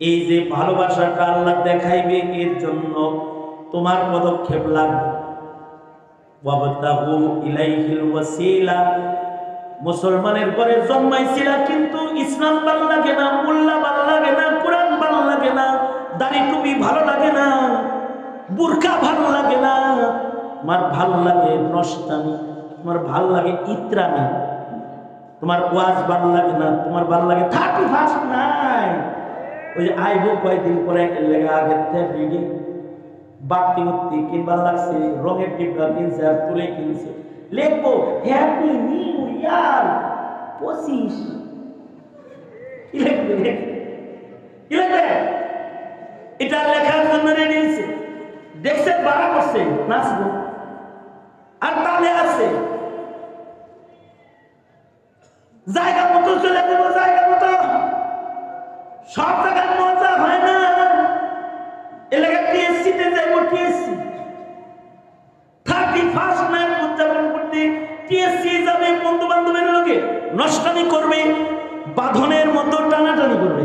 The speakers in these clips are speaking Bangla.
এই যে ভালোবাসাটা আল্লাহ দেখাইবে, এর জন্য তোমার পদক্ষেপ লাগবে। মুসলমানের পরে জন্মাইছিলা কিন্তু ইসলাম ভালো লাগে না, মোল্লা ভালো লাগে না, কোরআন ভালো লাগে না, দাড়ি টুপি ভালো লাগে না, বুরকা ভালো লাগে না। তোমার ভালো লাগে নষ্টামি, তোমার ভালো লাগে ইত্রামি। তোমার ওয়াজ ভালো লাগে না, তোমার ভালো লাগে থার্টি ফার্স্ট নাই। ওই যে আইব কয়েকদিন পরে লেগে আগের থেকে বাতি উত্তি কিনবার লাগছে, রঙের ডিব্বা কিনছে আর তুলে কিনছে। লিখব হ্যাপি নিউ ইয়ার পঁচিশ। এটা লেখার জন্য হয়েছে। দেখছে, বাড়া করছে, নাচবো। আর তালে আছে। জায়গা মতো চলে দেবো জায়গা মতো। সব জায়গায় মজা হয় না। এলাকা টিএসসি তে যাইব টিএসসি থার্টি ফার্স্ট নাইট উদযাপন করতে টিএসসি যাবে বন্ধু বান্ধবের লোকে নষ্টামি করবে, বাঁধনের মতো টানাটানি করবে।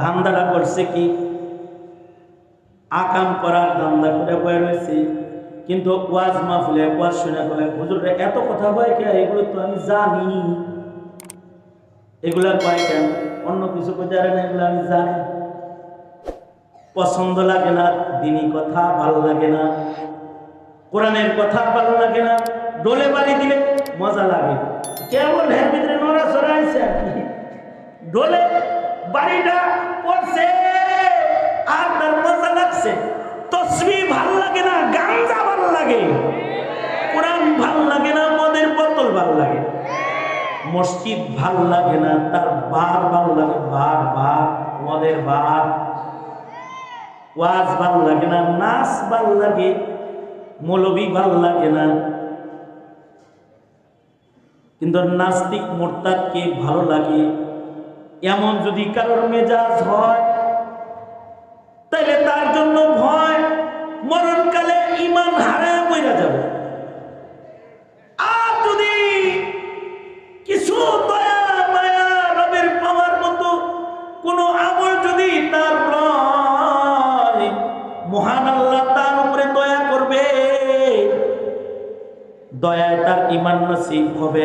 ধান্দাটা করছে কি? আকাম করার ধান্দা করে বয়ে রয়েছে। কিন্তু ওয়াজ মাহফিলে, ওয়াজ শুনে বলে হুজুর এত কথা হয় কে? এগুলো তো আমি জানি। এগুলা কয় কেন? অন্য কিছু জানে না এগুলো আমি জানি পছন্দ লাগে না দিনী কথা ভালো লাগে না। কোরআনের কথা ভালো লাগে না ডোলে বাড়ি দিলে মজা লাগে কেবল হের ভিতরে নড়া সরাইছে আর কি? ডোলে বাড়িটা পড়ছে, আর তার মজা লাগছে। তসবি ভালো লাগে না গাঞ্জা ভালো লাগে। কোরআন ভালো লাগে না মদের বোতল ভালো লাগে মসজিদ ভালো লাগে না, তার বার ভালো লাগে, বার বার মদের বার। ওয়াজ ভালো লাগে না, নাচ ভালো লাগে, মৌলবি ভালো লাগে না। কিন্তু নাস্তিক, মোরতাদকে ভালো লাগে। এমন যদি কারোর মেজাজ হয় তাহলে তার জন্য ভয়। মরণকালে ইমান হারায় মইরা যাবে। দয়ায় তার ইমান নসিব হবে,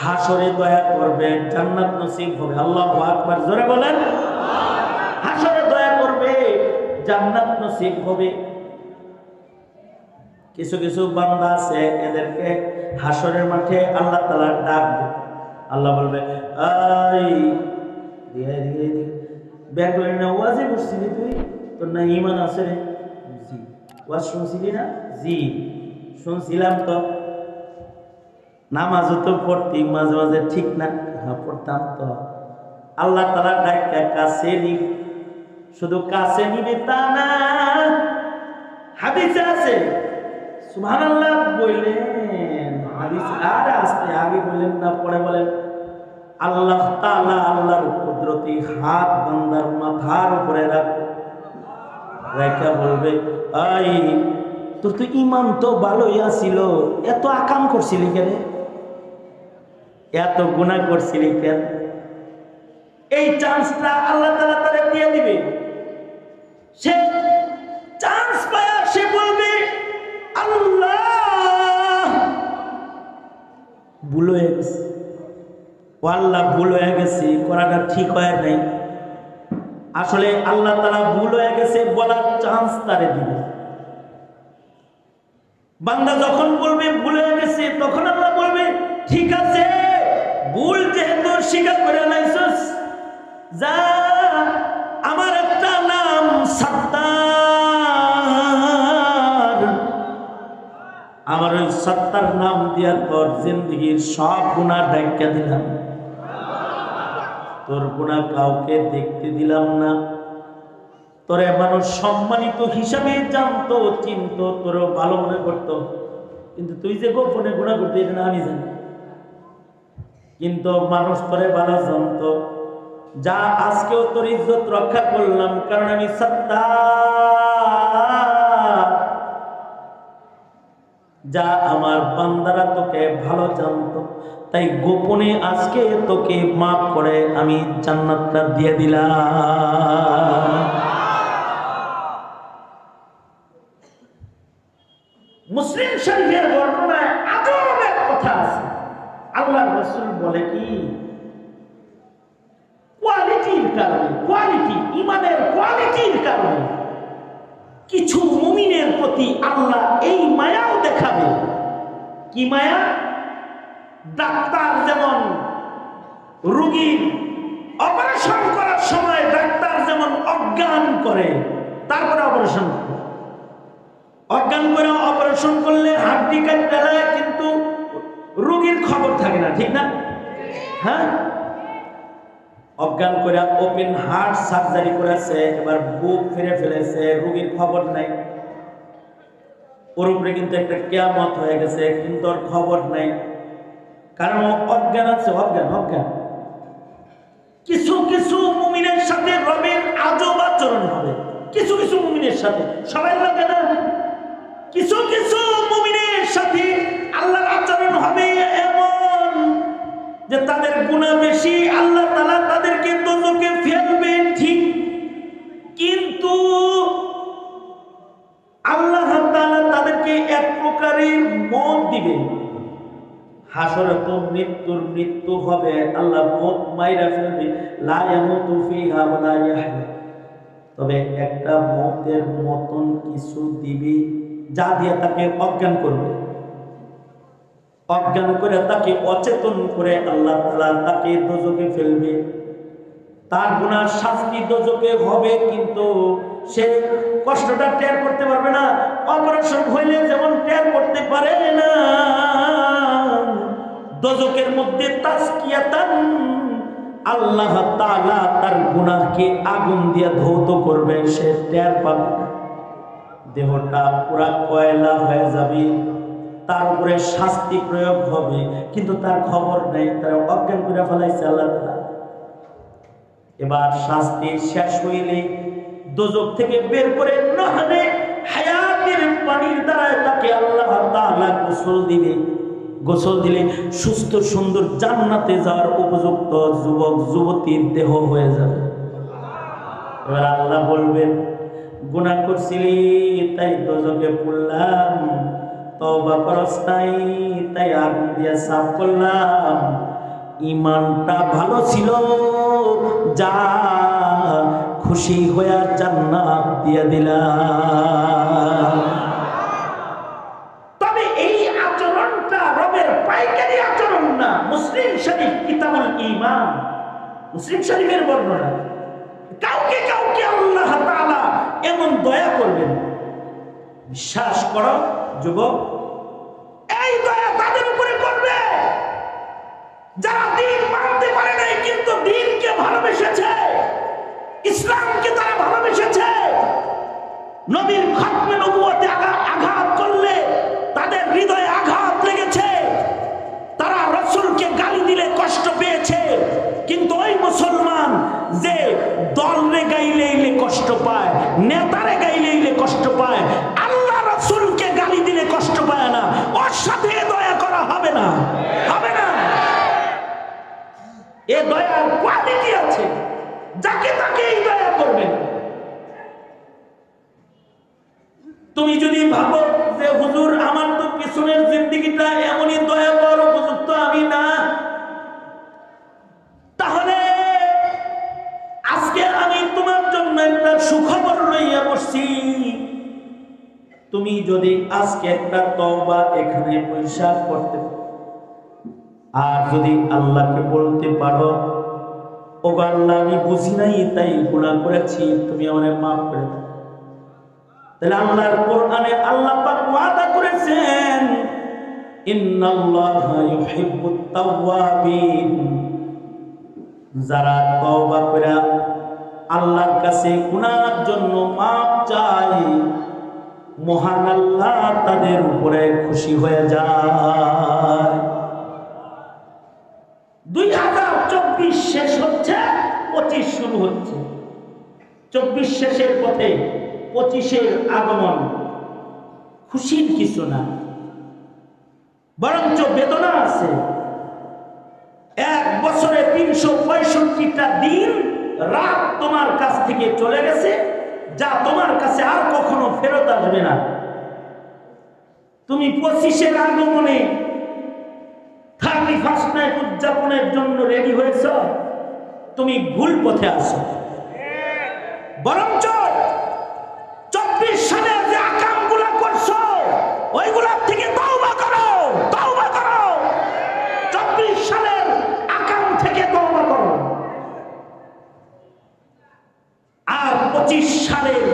হাসরে দয়া করবে, জান্নাত নসিব হবে। আল্লাহ আকবার, জোরে বলেন। হাসরে দয়া করবে, জান্নাত নসিব হবে। কিছু কিছু বান্দা আছে, এদেরকে হাসরের মাঠে আল্লাহ তালা ডাক আল্লাহ বলবে ব্যাগ করে না ওয়াজে বসছিলি তুই? তোর না ইমান আছে রে? জি। শুনছিলি না? জি। শুনছিলাম তো। নামাজও তো পড়তি, মাঝে মাঝে ঠিক না। হ্যাঁ পড়তাম তো। আল্লাহ তালা ডাক্তার কাছে নিব শুধু কাছে নিবে তা না, হাদিসে আছে। সুবহানাল্লাহ বললেন, হাদিস আর আসতে আগে বললেন না, পরে বলেন। আল্লাহ তাআলা আল্লাহর কুদরতি হাত বান্দার মাথার উপরে রাখবে রেখা বলবে, আই, তোর তো ইমান তো ভালোই আসিল এত আকাম করছিলি কেন? এত গুণা করছিলি এই চান্সটা আল্লাহ তালা তারা দিয়ে দিবে। সে চান্স পায় সে বলবে ভুল হয়ে গেছে। আল্লাহ, ভুল হয়ে গেছে, করাটা ঠিক হয় নাই। আসলে আল্লাহ তারা ভুল হয়ে গেছে বলার চান্স তারে দিবে। বান্দা যখন বলবে, ভুল হয়ে গেছে, তখন আল্লাহ বলবে, ঠিক আছে। ভুল যেহেতু স্বীকার করে নাইছস যা আমার একটা নাম, সত্তার। আমার ওই সত্তার নাম দেওয়ার পর জিন্দগির সব গুণা ডাক্কা দিলাম। তোর গুণা কাউকে দেখতে দিলাম না। তোরে মানুষ সম্মানিত হিসাবে জানতো, চিনতো তোর ভালো মনে করতো। কিন্তু তুই যে গোপনে গুণা করতে এটা না, আমি জানি। কিন্তু মানুষ তোরে ভালো জানতো। যা আজকেও তোর ইজ্জত রক্ষা করলাম, কারণ আমি সত্তা যা আমার বান্দারা তোকে ভালো জানতো, তাই গোপনে আজকে তোকে মাফ করে আমি জান্নাতটা দিয়ে দিলাম। মুসলিম শরীফের বর্ণনায় এক কথা আছে। আল্লাহ রসুল বলে কি? কোয়ালিটির কারণে কোয়ালিটি ইমানের কোয়ালিটির কারণে কিছু মুমিনের প্রতি আল্লাহ এই মায়াও দেখাবে। কি মায়া? ডাক্তার যেমন রুগীর অপারেশন করার সময় ডাক্তার যেমন অজ্ঞান করে, তারপরে অপারেশন করে। অজ্ঞান করে অপারেশন করলে হাড্ডি হয়, কিন্তু রোগীর খবর থাকে না, ঠিক না? হ্যাঁ? অজ্ঞান করে ওপেন হার্ট সার্জারি করেছে, এবার বুক ফিরে ফেলেছে, রোগীর খবর নাই। ওর উপরে কিন্তু একটা কেয়ামত হয়ে গেছে, কিন্তু ওর খবর নাই। কারণ অজ্ঞান আছে, অজ্ঞান অজ্ঞান। কিছু কিছু মুমিনের সাথে রবের আজব আচরণ হবে। কিছু কিছু মুমিনের সাথে, সবাই লাগে না? কিছু কিছু মুমিনের সাথে আল্লাহর আচরণ হবে এমন যে তাদের গুণা বেশি, আল্লাহ তালা তাদেরকে দোজকে ফেলবে, ঠিক। কিন্তু আল্লাহ তাআলা তাদেরকে এক প্রকারের মত দিবে। হাসরে মৃত্যুর মৃত্যু হবে, আল্লাহ মত মাইরা ফেলবে। লা ইয়ামুতু ফিহা তবে একটা মতের মতন কিছু দিবে যা দিয়ে তাকে অজ্ঞান করবে। অজ্ঞান করে তাকে অচেতন করে আল্লাহ তাআলা তাকে দোজকে ফেলবে। তার গুনার শাস্তি দোজকে হবে, কিন্তু সে কষ্টটা টের করতে পারবে না, অপারেশন হইলে যেমন টের করতে পারে না। দোজকের মধ্যে তাসকিয়াতান আল্লাহ তাআলা তার গুনাহকে আগুন দিয়ে ধৌত করবে, সে টের পাবে না। দেহটা পুরা কয়লা হয়ে যাবে, তার উপরে শাস্তি প্রয়োগ হবে, কিন্তু তার খবর নেই, তার অজ্ঞান করে ফেলাইছে আল্লাহ এবার শাস্তি শেষ হইলে দোজক থেকে বের করে নহলে হায়াতের পানির দ্বারা তাকে আল্লাহ তাআলা গোসল দিবে। গোসল দিলে সুস্থ, সুন্দর জান্নাতে যাওয়ার উপযুক্ত যুবক, যুবতীর দেহ হয়ে যাবে। এবার আল্লাহ বলবেন গুনাহ করছিলি, তাই দোজকে পড়লাম। তওবা করস নাই, তাই আগুন দিয়ে সাফ করলাম। ইমানটা ভালো ছিল, যা খুশি হইয়া জান্নাত দিয়ে দিলাম। তবে এই আচরণটা রবের পাইকারি আচরণ না, মুসলিম শরীফ কিতাবুল ঈমান। মুসলিম শরীফের বর্ণনা, কাউকে কাউকে আল্লাহ তাআলা এমন দয়া করবেন। বিশ্বাস করো, যুবক। এই দয়া তাদের উপরে করবে। যারা দিন মানতে পারে নাই, কিন্তু দিনকে ভালোবেসেছে, ইসলামকে তারা ভালোবেসেছে। নবীর খতমে নবুয়তে আঘাত করলে তাদের হৃদয়ে আঘাত লেগেছে। তারা রসুলকে গালি দিলে কষ্ট পেয়েছে। কিন্তু ওই মুসলমান যে দল রে গাইলে কষ্ট পায়। নেতারে গাইলে ইলে কষ্ট পায়। আল্লাহ রসুলকে গালি দিলে কষ্ট পায় না। ওর সাথে দয়া করা হবে না। হবে না। এ দয়ার কোয়ালিটি আছে। যাকে তাকে এই দয়া করবে। তুমি যদি ভাবো যে হুজুর, আমার তো পিছনের জিন্দিগিটা এমনই দয়া একটা সুখবর লইয়া বসছি। তুমি যদি আজকে একটা তওবা এখানে পয়সা করতে আর যদি আল্লাহকে বলতে পারো ও আল্লাহ, আমি বুঝি নাই, তাই গুণা করেছি, তুমি আমাকে মাফ করে দাও। তাহলে আল্লাহর কোরআনে আল্লাহ পাক ওয়াদা করেছেন, ইন্নাল্লাহা ইউহিব্বুত তাওয়াবিন। যারা তওবা করে আল্লাহর কাছে গুনার জন্য মাপ চায় মহান আল্লাহ তাদের উপরে খুশি হয়ে যায়। দুই হাজার চব্বিশ শেষ হচ্ছে, পঁচিশ শুরু হচ্ছে। চব্বিশ শেষের পথে পঁচিশের আগমন খুশির কিছু না, বরঞ্চ বেদনা আছে। এক বছরে তিনশো পঁয়ষট্টিটা দিন রাত তোমার কাছ থেকে চলে গেছে, যা তোমার কাছে আর কখনো ফেরত আসবে না। তুমি পঁচিশের আগমনে থার্টি ফার্স্ট নাইট উদযাপনের জন্য রেডি হয়েছ, তুমি ভুল পথে আছো। বরঞ্চ চব্বিশ সালে যে আকামগুলা করছ, ওইগুলার থেকে তওবা করো তওবা করো চব্বিশ সালের আকাম থেকে তওবা করো আর পঁচিশ সালের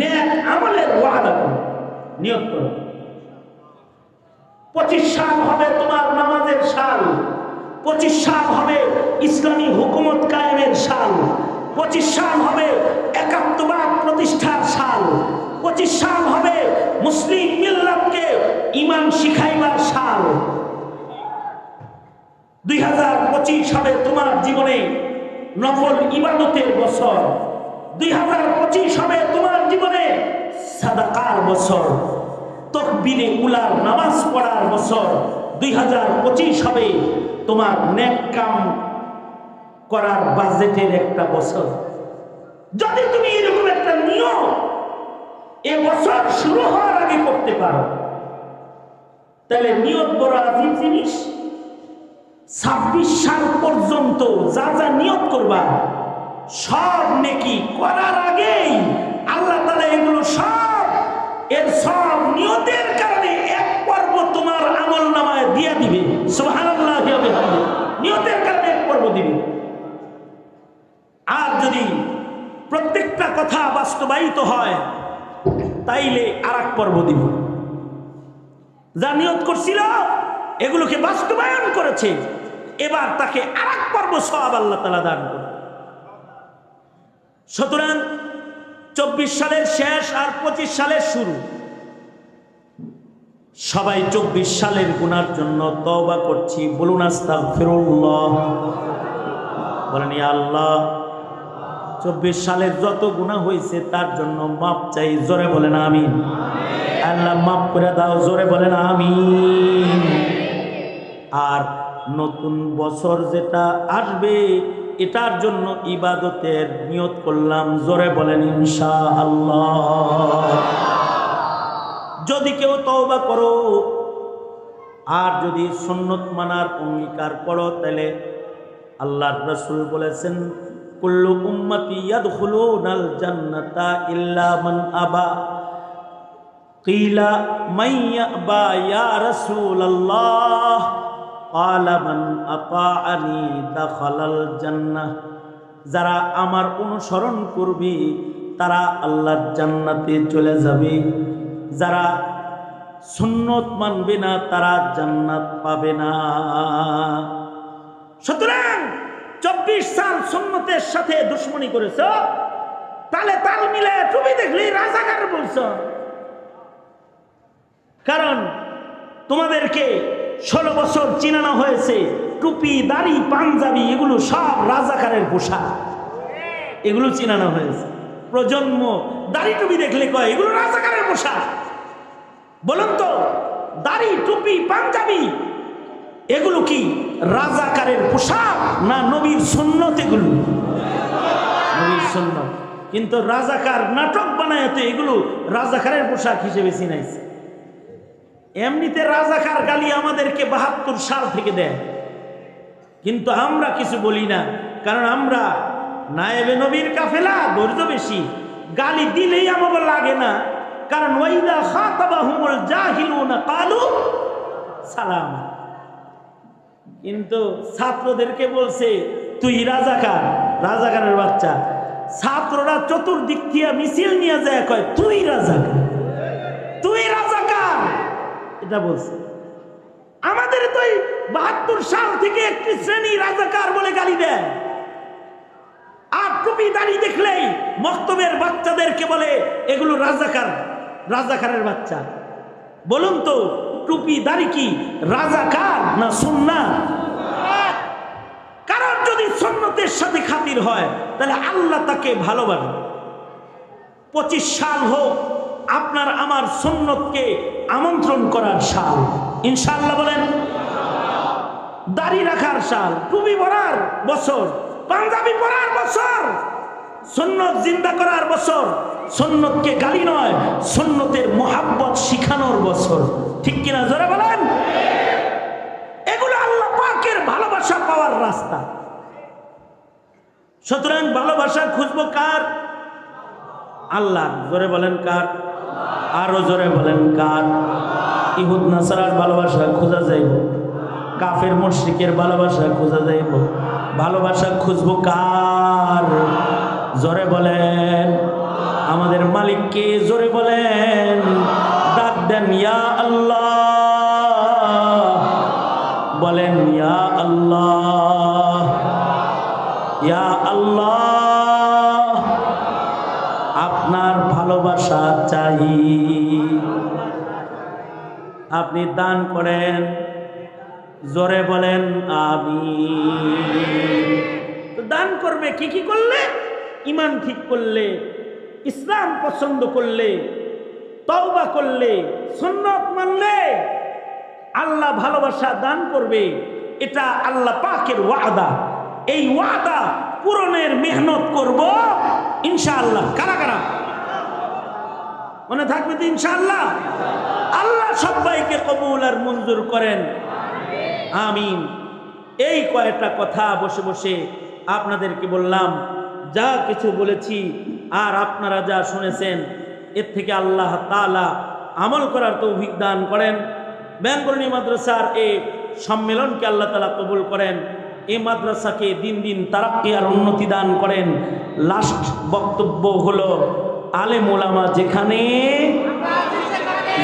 নেক আমলের ওয়াদা করো, নিয়োগ করো। পঁচিশ সাল হবে তোমার নামাজের সাল, পঁচিশ সাল হবে ইসলামী হুকুমত কায়েমের সাল, পঁচিশ সাল হবে একাত্মবাদ প্রতিষ্ঠার সাল, পঁচিশ সাল হবে মুসলিম মিল্লাতকে ইমান শিখাইবার সাল। দুই হাজার পঁচিশ হবে তোমার জীবনে নফল ইবাদতের বছর। দুই হাজার পঁচিশ হবে তোমার জীবনে। সাদাকার বছর, তকবিরে উলার নামাজ পড়ার বছর দুই হাজার পঁচিশ হবে তোমার নেক কাম করার বাজেটের একটা বছর। যদি তুমি এরকম একটা নিয়ম এ বছর শুরু হওয়ার আগে করতে পারো, তাহলে নিয়ত বড় আজিম জিনিস। ছাব্বিশ সাল পর্যন্ত যা যা নিয়ত করবা সব নেকি করার আগেই আল্লাহ তালা এগুলো সব, এর সব নিয়তের কারণে এক পর্ব তোমার আমল নামায় দিয়ে দিবে। সুবহানাল্লাহ নিয়তের কারণে এক পর্ব দিবে। আর যদি প্রত্যেকটা কথা বাস্তবায়িত হয়, তাইলে আর এক পর্ব দিব। যা নিয়ত করছিল, এগুলোকে বাস্তবায়ন করেছে। এবার তাকে আর এক পর্ব সব আল্লাহ তালা দান করে সুতরাং চব্বিশ সালের শেষ আর পঁচিশ সালের শুরু। সবাই চব্বিশ সালের গুনার জন্য তওবা করছি, বলুন আস্তাক ফিরুল্লাহ বলেন আল্লাহ, চব্বিশ সালের যত গুণা হয়েছে তার জন্য মাপ চাই, জোরে বলেন আমিন। আল্লাহ মাপ করে দাও, জোরে বলেন আমি আর নতুন বছর যেটা আসবে এটার জন্য ইবাদতের নিয়ত করলাম। জোরে বলেন ইনশা আল্লাহ যদি কেউ তওবা করো, আর যদি সুন্নত মানার অঙ্গীকার করো, তাহলে আল্লাহর রসুল বলেছেন, কুল্লু উম্মতি ইয়াদখুলুনাল জান্নাতা ইল্লা মান আবা। কিলা মাইয়াবা ইয়া রাসূলুল্লাহ। আলামান আপা আনি দাখালাল যারা আমার অনুসরণ করবে, তারা আল্লাহর জান্নাতে চলে যাবে। যারা সুন্নত মানবে না, তারা জান্নাত পাবে না। সুতরাং চব্বিশ সাল সুন্নতের সাথে দুশ্মনী করেছ, তাহলে তাল মিলে তুমি দেখলি রাজাকার বলছ। কারণ তোমাদেরকে ষোলো বছর চিনানো হয়েছে, টুপি, দাড়ি, পাঞ্জাবি, এগুলো সব রাজাকারের পোশাক। এগুলো চিনানো হয়েছে। প্রজন্ম, দাড়ি টুপি দেখলে কয়, এগুলো রাজাকারের পোশাক। বলুন তো, দাড়ি, টুপি, পাঞ্জাবি, এগুলো কি রাজাকারের পোশাক না নবীর সুন্নত এগুলো? নবীর সুন্নত। কিন্তু রাজাকার নাটক বানায়তে এগুলো রাজাকারের পোশাক হিসেবে চিনাইছে। এমনিতে রাজাকার গালি আমাদেরকে বাহাত্তর সাল থেকে দেয়। কিন্তু আমরা কিছু বলি না, কারণ আমরা নায়েবে নবীর কাফেলা, ধৈর্য বেশি। গালি দিলেই আমাকে লাগে না, কারণ ওইদা খাতাবাহুমুল জাহিলুনা কালু সালাম। কিন্তু ছাত্রদেরকে বলছে, তুই রাজাকার, রাজাকারের বাচ্চা। ছাত্ররা চতুর্দিক দিয়ে মিছিল নিয়ে যায়, কয়, তুই রাজাকার। এটা বলছে। আমাদের তো বাহাত্তর সাল থেকে একটি শ্রেণি রাজাকার বলে গালি দেয়। আর টুপি দাঁড়িয়ে দেখলেই মক্তবের বাচ্চাদেরকে বলে, এগুলো রাজাকার, রাজাকারের বাচ্চা। বলুন তো, টুপি দাড়ি কি রাজাকার না সুন্না কারণ যদি সন্ন্যতের সাথে খাতির হয়, তাহলে আল্লাহ তাকে ভালোবাসে পঁচিশ সাল হোক, আপনার আমার সন্ন্যতকে আমন্ত্রণ করার সাল ইনশাল্লাহ বলেন, দাড়ি রাখার সাল টুপি পরার বছর, পাঞ্জাবি পরার বছর সন্ন্যত জিন্দা করার বছর সন্ন্যতকে গালি নয় সন্ন্যতের মোহাব্বত শিখানোর বছর। ঠিক কিনা জোরে বলেন? এগুলো আল্লাহ পাকের ভালোবাসা পাওয়ার রাস্তা। সুতরাং ভালোবাসা খুঁজবো কার? আল্লাহ। জোরে বলেন কার? আরও জোরে বলেন, কার? ইহুদ নাসারার ভালোবাসা খোঁজা যাইব। কাফের মুশরিকের ভালোবাসা খোঁজা যাইব। ভালোবাসা খুঁজবো কার? জোরে বলেন। আমাদের মালিককে জোরে বলেন। ডাক দেন, ইয়া আল্লাহ। বলেন, ইয়া আল্লাহ। ইয়া আল্লাহ। আপনার ভালোবাসা চাই। আপনি দান করেন। জোরে বলেন আমি দান করবে কি কি করলে? ইমান ঠিক করলে, ইসলাম পছন্দ করলে, তওবা করলে, সুন্নত মানলে আল্লাহ ভালোবাসা দান করবে। এটা আল্লাহ পাকের ওয়াদা। এই ওয়াদা পূরণের মেহনত করব, ইনশাআল্লাহ। কারা কারা? মনে থাকবে তো ইনশাআল্লাহ? আল্লাহ সবাইকে কবুল আর মঞ্জুর করেন। আমিন। এই কয়েকটা কথা বসে বসে আপনাদেরকে বললাম, যা কিছু বলেছি আর আপনারা যা শুনেছেন, এর থেকে আল্লাহ তালা আমল করার তৌফিক দান করেন। ব্যাঙ্গরণী মাদ্রাসার এই সম্মেলনকে আল্লাহ তালা কবুল করেন। এই মাদ্রাসাকে দিন দিন তারাক্কি আর উন্নতি দান করেন। লাস্ট বক্তব্য হলো আলেম ওলামা যেখানে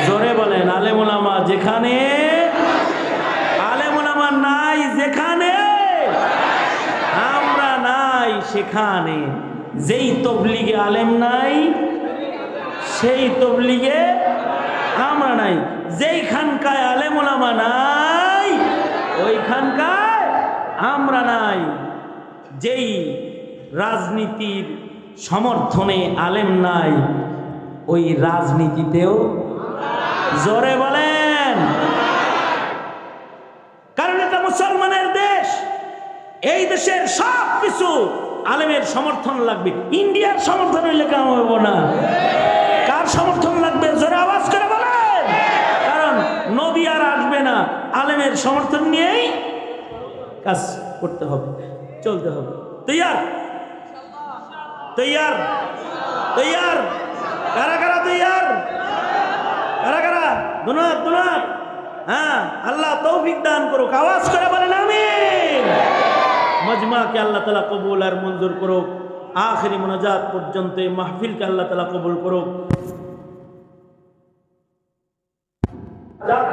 জোরে বলেন আলে মোলামা যেখানে আলে মোলামা নাই যেখানে, আমরা নাই সেখানে। যেই তবলিগে আলেম নাই, সেই তবলিগে আমরা নাই। যেইখানকায় আলেম ওলামা নাই, ওইখানকায় আমরা নাই। যেই রাজনীতির সমর্থনে আলেম নাই, ওই রাজনীতিতেও জোরে বলেন। কারণ এটা মুসলমানের দেশ। এই দেশের সব কিছু আলেমের সমর্থন লাগবে। ইন্ডিয়ার সমর্থন হইলে কেমন হইব না। কার সমর্থন লাগবে? জোরে আওয়াজ করে বলেন। কারণ নবী আর আসবে না। আলেমের সমর্থন নিয়েই কাজ করতে হবে, চলতে হবে। তৈয়ার? তৈয়ার তৈয়ার। কারা কারা তৈয়ার? কারা কারা? দুনাত দুনাত হ্যাঁ আল্লাহ তৌফিক দান করুক, আওয়াজ করে বলেন, আমিন। মজমাকে আল্লাহ তালা কবুল আর মঞ্জুর করুক। আখেরি মোনাজাত পর্যন্ত এই মাহফিলকে আল্লাহ তালা কবুল করুক।